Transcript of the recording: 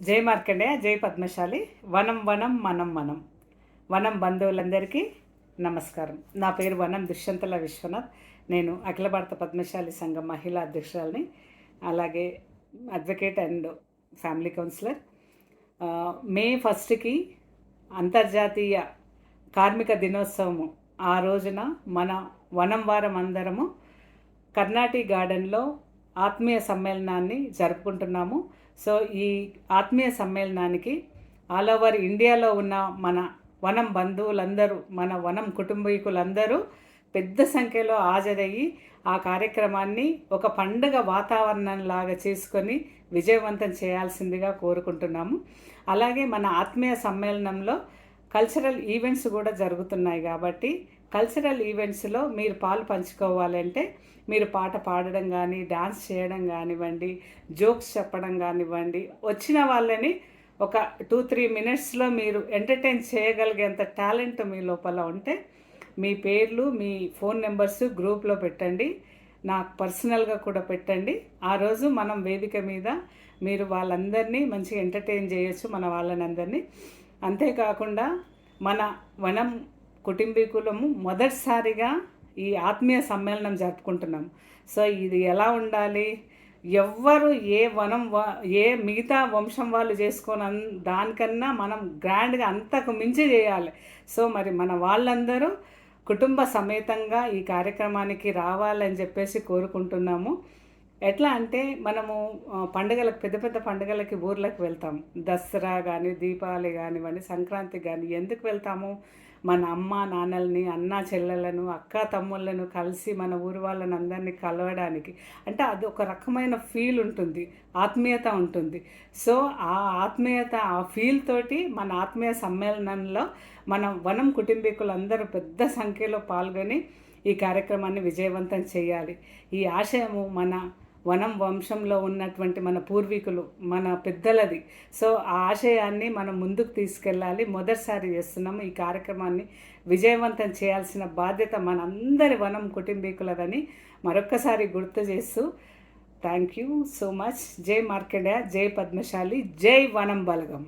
జై మార్కండేయ జై పద్మశాలి. వనం వనం మనం మనం. వనం బంధువులందరికీ నమస్కారం. నా పేరు వనం దుష్యంతల విశ్వనాథ్. నేను అఖిల భారత పద్మశాలి సంఘం మహిళా అధ్యక్షురాలని అలాగే advocate and family counsellor. May ఫస్ట్కి అంతర్జాతీయ కార్మిక దినోత్సవము ఆ రోజున మన వనం వారం అందరము కర్ణాటి గార్డెన్లో ఆత్మీయ సమ్మేళనాన్ని జరుపుకుంటున్నాము. సో ఈ ఆత్మీయ సమ్మేళనానికి ఆల్ ఓవర్ ఇండియాలో ఉన్న మన వనం బంధువులందరూ మన వనం కుటుంబీకులందరూ పెద్ద సంఖ్యలో హాజరయ్యి ఆ కార్యక్రమాన్ని ఒక పండుగ వాతావరణంలాగా చేసుకొని విజయవంతం చేయాల్సిందిగా కోరుకుంటున్నాము. అలాగే మన ఆత్మీయ సమ్మేళనంలో కల్చరల్ ఈవెంట్స్ కూడా జరుగుతున్నాయి కాబట్టి కల్చరల్ ఈవెంట్స్లో మీరు పాలు పంచుకోవాలంటే మీరు పాట పాడడం కానీ డాన్స్ చేయడం కానివ్వండి జోక్స్ చెప్పడం కానివ్వండి వచ్చిన వాళ్ళని ఒక టూ త్రీ మినిట్స్లో మీరు ఎంటర్టైన్ చేయగలిగేంత టాలెంట్ మీ లోపల ఉంటే మీ పేర్లు మీ ఫోన్ నెంబర్స్ గ్రూప్లో పెట్టండి. నాకు పర్సనల్గా కూడా పెట్టండి. ఆ రోజు మనం వేదిక మీద మీరు వాళ్ళందరినీ మంచిగా ఎంటర్టైన్ చేయొచ్చు మన వాళ్ళని అందరినీ. అంతేకాకుండా మన వనం కుటుంబీకులము మొదటిసారిగా ఈ ఆత్మీయ సమ్మేళనం జరుపుకుంటున్నాం. సో ఇది ఎలా ఉండాలి? ఎవ్వరు ఏ వనం ఏ మిగతా వంశం వాళ్ళు చేసుకొని దానికన్నా మనం గ్రాండ్గా అంతకు మించి చేయాలి. సో మరి మన వాళ్ళందరూ కుటుంబ సమేతంగా ఈ కార్యక్రమానికి రావాలని చెప్పేసి కోరుకుంటున్నాము. ఎట్లా అంటే మనము పండుగలకు పెద్ద పెద్ద పండుగలకి ఊర్లకు వెళ్తాం. దసరా కానీ దీపావళి కానివ్వండి సంక్రాంతి కానీ ఎందుకు వెళ్తాము? మన అమ్మ నాన్నల్ని అన్న చెల్లెలను అక్క తమ్ముళ్ళను కలిసి మన ఊరి వాళ్ళని అందరినీ కలవడానికి అంటే అది ఒక రకమైన ఫీల్ ఉంటుంది ఆత్మీయత ఉంటుంది. సో ఆ ఆత్మీయత ఆ ఫీల్ తోటి మన ఆత్మీయ సమ్మేళనంలో మన వనం కుటుంబీకులందరూ పెద్ద సంఖ్యలో పాల్గొని ఈ కార్యక్రమాన్ని విజయవంతం చేయాలి. ఈ ఆశయము మన వనం వంశంలో ఉన్నటువంటి మన పూర్వీకులు మన పెద్దలది. సో ఆ ఆశయాన్ని మనం ముందుకు తీసుకెళ్ళాలి. మొదటిసారి చేస్తున్నాము ఈ కార్యక్రమాన్ని. విజయవంతం చేయాల్సిన బాధ్యత మనందరి వనం కుటుంబీకులదని మరొక్కసారి గుర్తు చేస్తూ థ్యాంక్ యూ సో మచ్. జై మార్కెండయ జై పద్మశాలి జై వనం బలగం.